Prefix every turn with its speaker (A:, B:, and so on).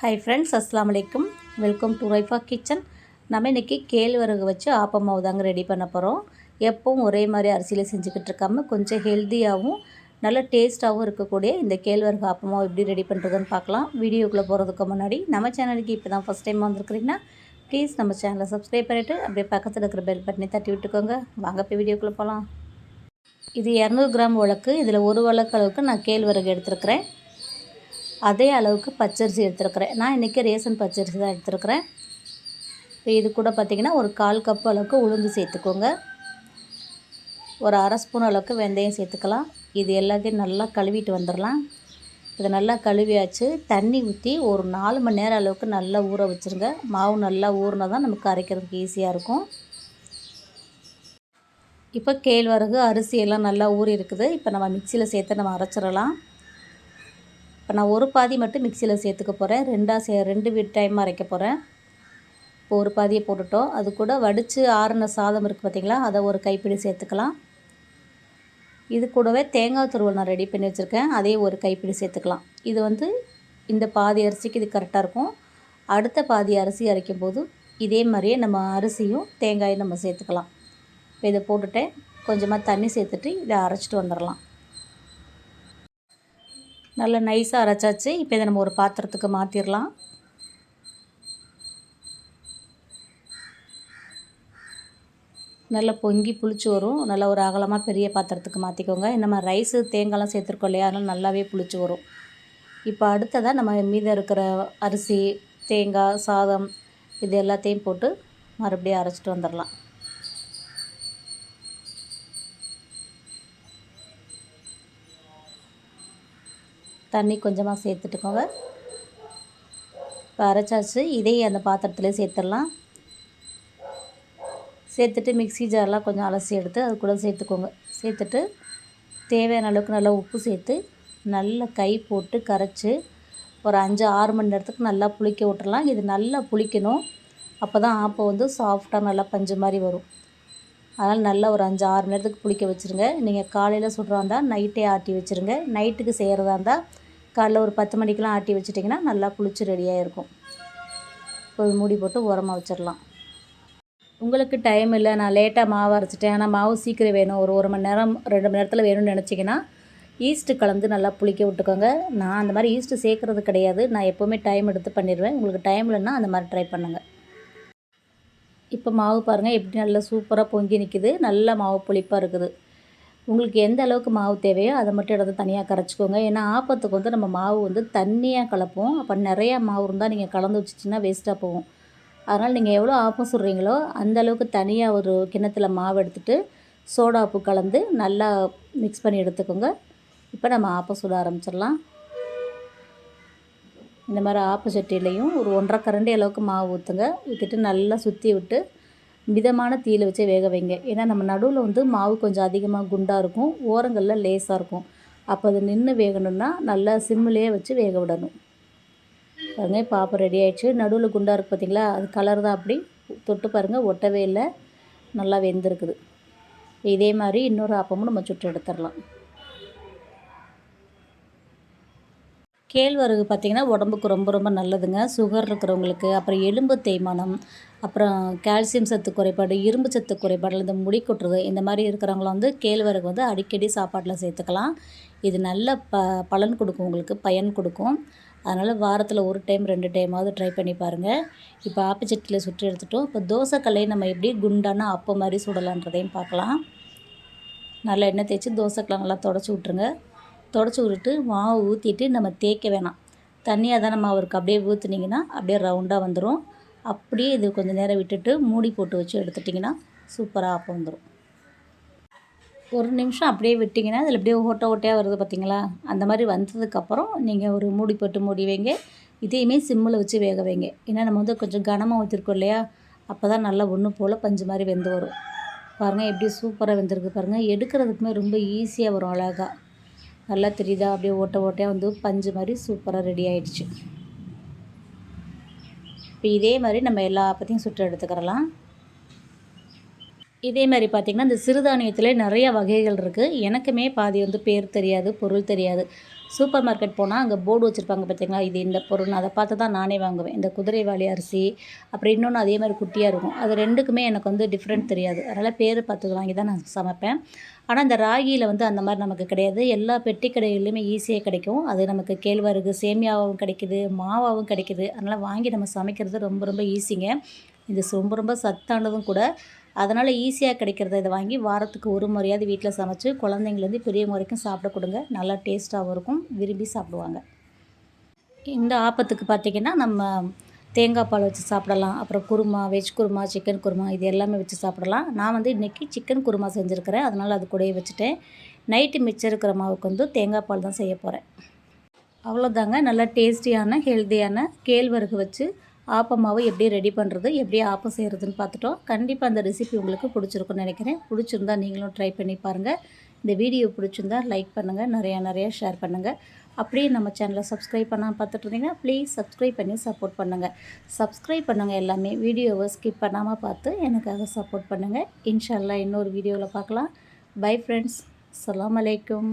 A: Hi friends அஸ்லாம் வலைக்கும் welcome to Raifa kitchen நம்ம இன்றைக்கி கேழ்வரகு வச்சு ஆப்பமாவை தாங்க ரெடி பண்ண போகிறோம் எப்பவும் ஒரே மாதிரி அரிசியில் செஞ்சுக்கிட்டு இருக்காம கொஞ்சம் ஹெல்த்தியாகவும் நல்ல டேஸ்ட்டாகவும் இருக்கக்கூடிய இந்த கேழ்வரகு ஆப்பமாவை எப்படி ரெடி பண்ணுறதுன்னு பார்க்கலாம். வீடியோக்குள்ளே போகிறதுக்கு முன்னாடி நம்ம சேனலுக்கு இப்போ தான் ஃபஸ்ட் டைம் வந்திருக்கிறீங்கன்னா ப்ளீஸ் நம்ம சேனலை சப்ஸ்கிரைப் பண்ணிவிட்டு அப்படியே பக்கத்தில் இருக்கிற பெல் பட்டனை தட்டி விட்டுக்கோங்க. வாங்க இப்போ வீடியோக்குள்ளே போகலாம் இது இரநூறு கிராம் உலக்கு இதில் ஒரு வழக்கு அளவுக்கு நான் கேழ்வரகு எடுத்துருக்கிறேன். அதே அளவுக்கு பச்சரிசி எடுத்துருக்கிறேன். நான் இன்றைக்கி ரேசன் பச்சரிசி தான் எடுத்துருக்கிறேன். இப்போ இது கூட பார்த்திங்கன்னா ஒரு கால் கப் அளவுக்கு உளுந்து சேர்த்துக்கோங்க. ஒரு அரை ஸ்பூன் அளவுக்கு வெந்தயம் சேர்த்துக்கலாம். இது எல்லாத்தையும் நல்லா கழுவிட்டு வந்துடலாம். இதை நல்லா கழுவியாச்சு. தண்ணி ஊற்றி ஒரு நாலு மணி நேரம் அளவுக்கு நல்லா ஊற வச்சுருங்க. மாவு நல்லா ஊறினா தான் நமக்கு அரைக்கிறதுக்கு ஈஸியாக இருக்கும். இப்போ கேழ்வரகு அரிசி எல்லாம் நல்லா ஊறி இருக்குது இப்போ நம்ம மிக்சியில் சேர்த்து நம்ம அரைச்சிடலாம். இப்போ நான் ஒரு பாதி மட்டும் மிக்சியில் சேர்த்துக்க போகிறேன் ரெண்டாக சே ரெண்டு விட் டைம் அரைக்க போகிறேன் இப்போ ஒரு பாதியை போட்டுட்டோம். அது கூட வடித்து ஆறுன சாதம் இருக்குது பார்த்திங்களா? அதை ஒரு கைப்பிடி சேர்த்துக்கலாம். இது கூடவே தேங்காய் துருவல் நான் ரெடி பண்ணி வச்சுருக்கேன். அதே ஒரு கைப்பிடி சேர்த்துக்கலாம். இது வந்து இந்த பாதி அரிசிக்கு இது கரெக்டாக இருக்கும். அடுத்த பாதி அரிசி அரைக்கும் போது இதே மாதிரியே நம்ம அரிசியும் தேங்காயும் நம்ம சேர்த்துக்கலாம். இப்போ இதை போட்டுட்டேன். கொஞ்சமாக தண்ணி சேர்த்துட்டு இதை அரைச்சிட்டு வந்துடலாம். நல்லா நைஸாக அரைச்சாச்சு. இப்போ இதை நம்ம ஒரு பாத்திரத்துக்கு மாற்றிடலாம் நல்லா பொங்கி புளிச்சு வரும். நல்லா ஒரு அகலமாக பெரிய பாத்திரத்துக்கு மாற்றிக்கோங்க நம்ம ரைஸு தேங்காய்லாம் சேர்த்துருக்கோம் இல்லையா? அதனால் நல்லாவே புளிச்சு வரும். இப்போ அடுத்ததாக நம்ம மீதம் இருக்கிற அரிசி தேங்காய் சாதம் இது எல்லாத்தையும் போட்டு மறுபடியும் அரைச்சிட்டு வந்துடலாம் தண்ணி கொஞ்சமாக சேர்த்துட்டுக்கோங்க. இப்போ அரைச்சாச்சு. இதையும் அந்த பாத்திரத்துலேயே சேர்த்துடலாம். சேர்த்துட்டு மிக்ஸி ஜார்லாம் கொஞ்சம் அலசி எடுத்து அது கூட சேர்த்துக்கோங்க. சேர்த்துட்டு தேவையான அளவுக்கு நல்லா உப்பு சேர்த்து நல்லா கை போட்டு கரைச்சி ஒரு அஞ்சு ஆறு மணி நேரத்துக்கு நல்லா புளிக்க விட்டுறலாம். இது நல்லா புளிக்கணும். அப்போ தான் ஆப்பம் வந்து சாஃப்டாக நல்லா பஞ்சு மாதிரி வரும். அதனால் நல்லா ஒரு அஞ்சு ஆறு மணி நேரத்துக்கு புளிக்க வச்சுருங்க. நீங்கள் காலையில் சுடுறா இருந்தால் நைட்டே ஆட்டி வச்சுருங்க. நைட்டுக்கு செய்கிறதா இருந்தால் காலைல ஒரு பத்து மணிக்கெலாம் ஆட்டி வச்சிட்டிங்கன்னா நல்லா புளிச்சு ரெடியாக இருக்கும் இப்போ மூடி போட்டு உரமாக வச்சிடலாம் உங்களுக்கு டைம் இல்லை நான் லேட்டாக மாவு அரைச்சிட்டேன். ஆனால் மாவு சீக்கிரம் வேணும். ஒரு ஒரு மணி நேரம் ரெண்டு மணி நேரத்தில் வேணும்னு நினச்சிங்கன்னா ஈஸ்ட்டு கலந்து நல்லா புளிக்க விட்டுக்கோங்க. நான் அந்த மாதிரி ஈஸ்ட்டு சேர்க்குறது கிடையாது. நான் எப்போவுமே டைம் எடுத்து பண்ணிடுவேன். உங்களுக்கு டைம் இல்லைன்னா அந்த மாதிரி ட்ரை பண்ணுங்கள் இப்போ மாவு பாருங்கள் எப்படி நல்லா சூப்பராக பொங்கி நிற்கிது நல்லா மாவு புளிப்பாக இருக்குது. உங்களுக்கு எந்த அளவுக்கு மாவு தேவையோ அதை மட்டும் எடுத்து தனியாக கரைச்சிக்கோங்க. ஏன்னா ஆப்பத்துக்கு வந்து நம்ம மாவு வந்து தண்ணியாக கலப்போம். அப்போ நிறையா மாவு இருந்தால் நீங்கள் கலந்து வச்சிச்சின்னா வேஸ்ட்டாக போகும். அதனால் நீங்கள் எவ்வளோ ஆப்பம் சுடுறீங்களோ அந்த அளவுக்கு தனியாக ஒரு கிணத்தில் மாவு எடுத்துகிட்டு சோடா உப்பு கலந்து நல்லா மிக்ஸ் பண்ணி எடுத்துக்கோங்க. இப்போ நம்ம ஆப்பம் சுட ஆரம்பிச்சிடலாம். இந்த மாதிரி ஆப்பு சட்டிலையும் ஒரு ஒன்றரை கரண்டி அளவுக்கு மாவு ஊற்றுங்க ஊற்றிட்டு நல்லா சுற்றி விட்டு மிதமான தீயில் வச்சே வேக வைங்க. ஏன்னா நம்ம நடுவில் வந்து மாவு கொஞ்சம் அதிகமாக குண்டாக இருக்கும் ஓரங்களில் லேஸாக இருக்கும். அப்போ அது நின்று வேகணும்னா நல்லா சிம்மிலேயே வச்சு வேக விடணும். பாருங்கள் பாப்பா ரெடி ஆகிடுச்சு நடுவில் குண்டாக இருக்குது பார்த்திங்களா அது கலர் தான் அப்படி. தொட்டு பாருங்கள் ஒட்டவே இல்லை. நல்லா வெந்திருக்குது. இதே மாதிரி இன்னொரு ஆப்பமும் நம்ம சுட்டு எடுத்துடலாம். கேழ்வரகு பார்த்திங்கன்னா உடம்புக்கு ரொம்ப ரொம்ப நல்லதுங்க. சுகர் இருக்கிறவங்களுக்கு அப்புறம் எலும்பு தேய்மானம் அப்புறம் கால்சியம் சத்து குறைபாடு இரும்பு சத்து குறைபாடு இந்த முடி கொட்டுறது இந்த மாதிரி இருக்கிறவங்கள வந்து கேழ்வரகு வந்து அடிக்கடி சாப்பாட்டில் சேர்த்துக்கலாம். இது நல்ல ப பலன் கொடுக்கும் உங்களுக்கு பயன் கொடுக்கும். அதனால் வாரத்தில் ஒரு டைம் ரெண்டு டைமாவது ட்ரை பண்ணி பாருங்கள் இப்போ ஆப்பச்சட்டியில் சுற்றி எடுத்துட்டோம். இப்போ தோசைக்கல்லை நம்ம எப்படி குண்டான அப்போ மாதிரி சுடலான்றதையும் பார்க்கலாம். நல்லா எண்ணெய் தேய்ச்சி தோசைக்கெல்லாம் நல்லா தொடச்சி விட்ருங்க தொடச்சி விட்டுட்டு மாவு ஊற்றிட்டு நம்ம தேய்க்க வேணாம். தண்ணியாக தான் நம்ம அவருக்கு அப்படியே ஊற்றுனீங்கன்னா அப்படியே ரவுண்டாக வந்துடும் அப்படியே இது கொஞ்சம் நேரம் விட்டுட்டு மூடி போட்டு வச்சு எடுத்துட்டிங்கன்னா சூப்பராக அப்போ வந்துடும் ஒரு நிமிஷம் அப்படியே விட்டிங்கன்னா அதில் அப்படியே ஓட்டை ஓட்டையாக வருது பார்த்தீங்களா அந்த மாதிரி வந்ததுக்கப்புறம் நீங்கள் ஒரு மூடி போட்டு மூடி வைங்க. இதையுமே சிம்மில் வச்சு வேக வைங்க. ஏன்னா நம்ம வந்து கொஞ்சம் கனமாக ஊற்றிருக்கோம் இல்லையா? அப்போ தான் நல்லா ஒன்று போல் பஞ்சு மாதிரி வெந்து வரும். பாருங்கள் எப்படி சூப்பராக வெந்திருக்கு பாருங்கள் எடுக்கிறதுக்குமே ரொம்ப ஈஸியாக வரும் அழகாக நல்லா தெரியுதா? அப்படியே ஓட்ட ஓட்டையாக வந்து பஞ்சு மாதிரி சூப்பராக ரெடி ஆகிடுச்சு இப்போ இதே மாதிரி நம்ம எல்லா பற்றியும் சுட்டு எடுத்துக்கிறலாம். இதே மாதிரி பார்த்திங்கன்னா இந்த சிறுதானியத்தில் நிறைய வகைகள் இருக்குது எனக்குமே பாதி வந்து பேர் தெரியாது பொருள் தெரியாது. சூப்பர் மார்க்கெட் போனால் அங்கே போர்டு வச்சுருப்பாங்க பார்த்திங்களா? இது இந்த பொருள் அதை பார்த்து தான் நானே வாங்குவேன். இந்த குதிரைவாளி அரிசி அப்புறம் இன்னொன்று அதே மாதிரி குட்டியாக இருக்கும். அது ரெண்டுக்குமே எனக்கு வந்து டிஃப்ரெண்ட் தெரியாது. அதனால் பேர் பார்த்து வாங்கி தான் நான் சமைப்பேன். ஆனால் இந்த ராகியில் வந்து அந்த மாதிரி நமக்கு கிடையாது. எல்லா பெட்டி கடைகள்லையுமே ஈஸியாக கிடைக்கும். அது நமக்கு கேழ்வரகு சேமியாவும் கிடைக்குது மாவாவும் கிடைக்குது. அதனால் வாங்கி நம்ம சமைக்கிறது ரொம்ப ரொம்ப ஈஸிங்க இது ரொம்ப ரொம்ப சத்தானதும் கூட. அதனால் ஈஸியாக கிடைக்கிறத இதை வாங்கி வாரத்துக்கு ஒரு முறையாவது வீட்டில் சமைச்சு குழந்தைங்கலேருந்து பெரியவங்க வரைக்கும் சாப்பிட கொடுங்க. நல்லா டேஸ்ட்டாகவும் இருக்கும். விரும்பி சாப்பிடுவாங்க. இந்த ஆப்பத்துக்கு பார்த்திங்கன்னா நம்ம தேங்காய் பால் வச்சு சாப்பிடலாம். அப்புறம் குருமா வெஜ் குருமா சிக்கன் குருமா இது எல்லாமே வச்சு சாப்பிடலாம். நான் வந்து இன்றைக்கி சிக்கன் குருமா செஞ்சுருக்கிறேன். அதனால் அது கூடயே வச்சுட்டேன். நைட்டு மிச்சம் இருக்கிற மாவுக்கு வந்து தேங்காய் பால் தான் செய்ய போகிறேன் அவ்வளோதாங்க நல்லா டேஸ்டியான ஹெல்த்தியான கேழ்வரகு வச்சு ஆப்பமாவை எப்படி ரெடி பண்ணுறது எப்படி ஆப்பம் செய்கிறதுன்னு பார்த்துட்டோம். கண்டிப்பாக அந்த ரெசிபி உங்களுக்கு பிடிச்சிருக்குன்னு நினைக்கிறேன். பிடிச்சிருந்தா நீங்களும் ட்ரை பண்ணி பாருங்கள் இந்த வீடியோ பிடிச்சிருந்தா லைக் பண்ணுங்கள் நிறையா நிறையா ஷேர் பண்ணுங்கள் அப்படியே நம்ம சேனலை சப்ஸ்கிரைப் பண்ணால் பார்த்துட்டு இருந்தீங்கன்னா ப்ளீஸ் சப்ஸ்கிரைப் பண்ணி சப்போர்ட் பண்ணுங்கள் சப்ஸ்கிரைப் பண்ணுங்கள் எல்லாமே. வீடியோவை ஸ்கிப் பண்ணாமல் பார்த்து எனக்காக சப்போர்ட் பண்ணுங்கள் இன்ஷால்லா இன்னொரு வீடியோவில் பார்க்கலாம். பை ஃப்ரெண்ட்ஸ் அலாம் அலைக்கும்